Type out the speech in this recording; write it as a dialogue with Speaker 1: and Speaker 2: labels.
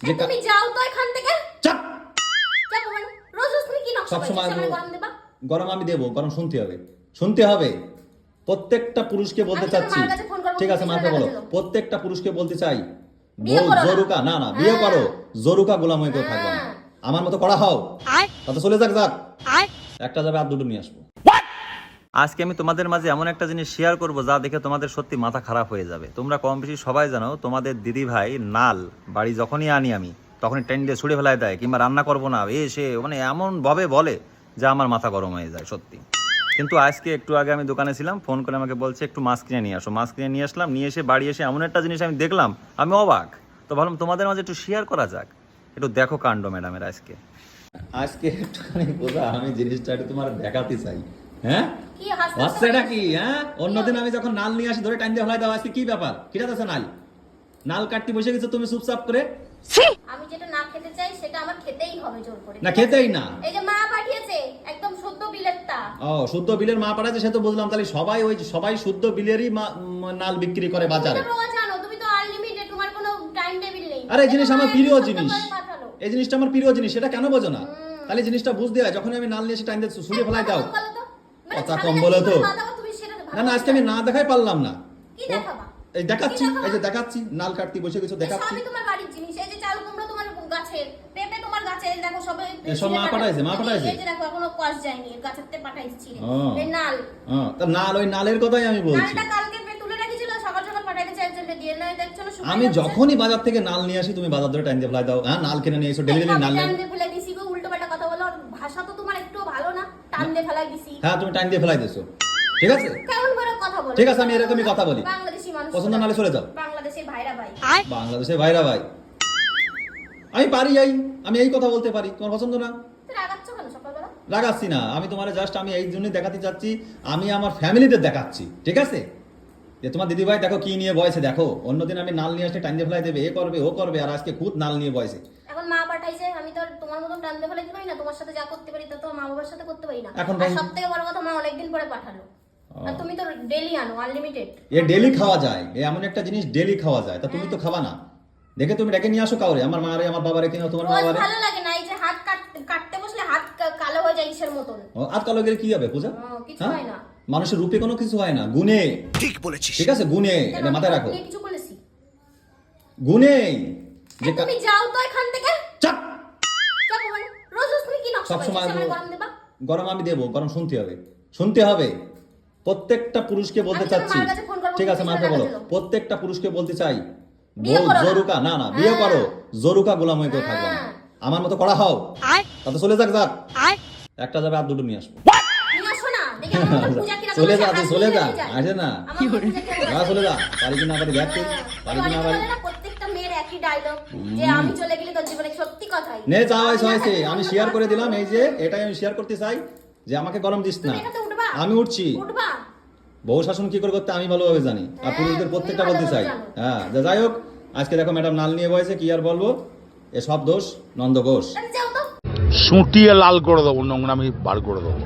Speaker 1: তুমি যাও তো এখান থেকে।
Speaker 2: চাপ!
Speaker 1: যাব মানে রোজ রোজ তুমি কি নকশা
Speaker 2: সবসময়
Speaker 1: সামনে গরম দেবা?
Speaker 2: গরম আমি দেবো গরম শুনতে হবে। শুনতে হবে। প্রত্যেকটা পুরুষকে বলতে চাচ্ছি। ঠিক আছে মাকে বলো। প্রত্যেকটা পুরুষকে বলতে চাই। জরুকা না না বিয়ে
Speaker 1: হ্যাঁ।
Speaker 2: করো। জরুকা গোলাম হয়ে কেউ থাকবে না।
Speaker 1: হ্যাঁ।
Speaker 2: আমার মতো করা হও। তাতে চলে যাক যাক। একটা যাবে আর দুটো নিয়ে আসব।
Speaker 3: আজকে আমি তোমাদের মাঝে এমন একটা জিনিস শেয়ার করব যা দেখে তোমাদের সত্যি মাথা খারাপ হয়ে যাবে। তোমরা কম বেশি সবাই জানো, তোমাদের দিদি ভাই নাল, বাড়ি যখনই আনি আমি, তখনই টেন ছুড়ে ফেলায় দেয়, কিংবা রান্না করব না, এ সে মানে এমন ভাবে বলে যে আমার মাথা গরম হয়ে যায়, সত্যি। কিন্তু আজকে একটু আগে আমি দোকানে ছিলাম ফোন করে আমাকে বলছে, একটু মাছ কিনে নিয়ে আসো। মাছ কিনে নিয়ে আসলাম, নিয়ে এসে বাড়ি এসে এমন একটা জিনিস আমি দেখলাম, আমি অবাক। তো ভাবলাম তোমাদের মাঝে একটু শেয়ার করা যাক। একটু দেখো কাণ্ড ম্যাডামের আজকে।
Speaker 2: আজকে একটুখানি বোঝা, আমি জিনিসটা একটু তোমার দেখাতে চাই। হ্যাঁ?
Speaker 1: কি
Speaker 2: কি হ্যাঁ? অন্যদিন আমি যখন নাল নিয়ে আসি ধরে টাইম দিয়ে ফেলাই দাও আজকে কি ব্যাপার? কিরা আছে নাল? নাল কাটতে বসে গেছো তুমি চুপচাপ করে?
Speaker 1: আমি যেটা না খেতে চাই সেটা আমার খেতেই হবে জোর করে।
Speaker 2: না খেতেই না।
Speaker 1: এই যে মা পাঠিয়েছে একদম সদ্য বিলেতটা
Speaker 2: ও শুদ্ধ বিলের মা পাঠাচ্ছে সে তো বুঝলাম তাহলে সবাই ওই সবাই শুদ্ধ বিলেরই মা- নাল বিক্রি করে বাজারে।
Speaker 1: তুমি তো রোজ তুমি তো আনলিমিটেড তোমার কোনো টাইম টেবিল নেই।
Speaker 2: আরে এই জিনিস আমার প্রিয় জিনিস। এই জিনিসটা আমার প্রিয় জিনিস সেটা কেন বোঝো না? তাহলে জিনিসটা বুঝতে হয় যখন আমি নাল নিয়ে এসে টাইম দিয়ে শুয়ে ফেলাই দাও।
Speaker 1: কথা
Speaker 2: কম বলো তো। না না আজকে আমি না দেখাই পারলাম না। এই দেখাচ্ছি এই যে দেখাচ্ছি নাল কাটতে বসে
Speaker 1: এই
Speaker 2: দেখাচ্ছি।
Speaker 1: সবই তোমার বাড়ির জিনিস এই যে চাল কুমড়ো তোমার গাছে পেঁপে তোমার গাছে এই দেখো সবে
Speaker 2: এসব মা পাঠাইছে, মা পাঠাইছে?
Speaker 1: এই যে দেখো এখনও কষ যায়নি গাছের তে পাঠাইছি। এই নাল।
Speaker 2: হ্যাঁ তা নাল ওই নালের কথাই আমি বলছি।
Speaker 1: নালটা কালকে পে- তুলে রেখেছিল সকাল সকাল পাঠাইতে চাইছিলে দিয়ে নয় দেখছ না
Speaker 2: আমি যখনই বাজার থেকে নাল নিয়ে আসি তুমি বাজার ধরে টাইম দিয়ে ফেলাই দাও। হ্যাঁ নাল কিনে নিয়ে এসো ডেলি ডেলি নাল নিয়ে
Speaker 1: টান দিয়ে ফেলাই দিছি গো উল্টো পাল্টা কথা বলো আর ভাষা তো তোমার একটু ভালো না টান দিয়ে ফেলাই দিছি।
Speaker 2: হ্যাঁ তুমি টাইম দিয়ে ফেলাই দিছো। ঠিক আছে?
Speaker 1: কেমন করে কথা বলো
Speaker 2: ঠিক আছে, আমি এরকমই কথা বলি।
Speaker 1: বাংলাদেশি মানুষ
Speaker 2: পছন্দ নালে চলে যাও।
Speaker 1: বাংলাদেশের ভাইরা ভাই।
Speaker 2: বাংলাদেশের ভাইরা ভাই। আমি পারি যাই আমি এই কথা বলতে পারি। তোমার পছন্দ না?
Speaker 1: রাগাচ্ছ
Speaker 2: না। আমি তোমার জাস্ট আমি এই জন্যই দেখাতে চাচ্ছি আমি আমার ফ্যামিলিদের দেখাচ্ছি। ঠিক আছে? যে তোমার দিদি ভাই দেখো কি নিয়ে বয়সে দেখো। অন্যদিন আমি নাল নিয়ে আসলে টাইম দিয়ে ফেলাই দেবে এ করবে ও করবে আর আজকে খুদ নাল নিয়ে বয়সে।
Speaker 1: এখন মা পাঠাইছে আমি তো তোমার মতন টান দিয়ে ফেলাইতে পারি না? তোমার সাথে যা করতে পারি তা তো মা বাবার সাথে করতে পারি না।
Speaker 2: এখন
Speaker 1: আর সব থেকে বড় কথা মা অনেকদিন পরে পাঠালো। আর তুমি তো ডেলি আনো আনলিমিটেড
Speaker 2: এ ডেলি খাওয়া যায়। এ এমন একটা জিনিস ডেলি খাওয়া যায় তা তুমি তো খাবা না। দেখে তুমি ডেকে নিয়ে আসো কাউরে আমার মারে আমার বাবারে কিনা তোমার বাবারে
Speaker 1: ভালো লাগে না এই যে হাত কাটতে কাটতে বসলে হাত কালো হয়ে যায় ইসের মতন।
Speaker 2: ও, আর কালো গেলে কি হবে পূজা?
Speaker 1: কিছু
Speaker 2: হ্যাঁ?
Speaker 1: হয় না।
Speaker 2: মানুষের রূপে কোনো কিছু হয় না। গুণে।
Speaker 4: ঠিক বলেছিস।
Speaker 2: ঠিক আছে? গুণে।
Speaker 1: কেন,
Speaker 2: এটা মাথায় রাখো।
Speaker 1: কিছু বলেছি।
Speaker 2: গুণে। যে
Speaker 1: তুমি যাও তো এখান থেকে।
Speaker 2: চাপ।
Speaker 1: মানে রোজ রোজ তুমি কি নকশা করেছ?
Speaker 2: সবসময়
Speaker 1: গরম দেবা?
Speaker 2: গরম আমি দেবো গরম শুনতে হবে। শুনতে হবে। প্রত্যেকটা পুরুষকে বলতে চাচ্ছি।
Speaker 1: ফোন করব,
Speaker 2: ঠিক আছে মাকে বলো। প্রত্যেকটা পুরুষকে বলতে চাই
Speaker 1: বিয়ে
Speaker 2: বউ
Speaker 1: না।
Speaker 2: জরুকা না না বিয়ে
Speaker 1: হ্যাঁ।
Speaker 2: করো। জরুকা গোলাম হয়ে কেউ থাকবে না।
Speaker 1: হ্যাঁ।
Speaker 2: আমার মতো করা হও। তাতে চলে যাক যাক। একটা যাবে আর দুটো নিয়ে আসব। চলে যা চলে যা। আসে না? চলে যা। পারি কি না পারি
Speaker 1: হ্যাঁ,
Speaker 2: পারি কি না
Speaker 1: অনেকে
Speaker 2: পারি
Speaker 1: বলে না, প্রত্যেকটা মেয়ের একই ডায়লগ যে আমি চলে গেলে তোর জীবনে সত্যি কথাই।
Speaker 2: নে চা হয়েছে
Speaker 1: আমি
Speaker 2: আমি শেয়ার করে দিলাম এই যে এটাই আমি শেয়ার করতে চাই যে আমাকে গরম দিস না? আমি উঠছি।
Speaker 1: উঠবা?
Speaker 2: বহু শাসন কি করে করতে আমি ভালোভাবে জানি। আর
Speaker 1: হ্যাঁ,
Speaker 2: পুরুষদের প্রত্যেকটা বলতে চাই। হ্যাঁ যা যাই হোক আজকে দেখো ম্যাডাম নাল নিয়ে বয়েছে কি আর বলব? এ সব দোষ নন্দ ঘোষ।
Speaker 1: যাও
Speaker 5: সুটিয়ে লাল করে দেবো নোংরামি বার করে দেবো।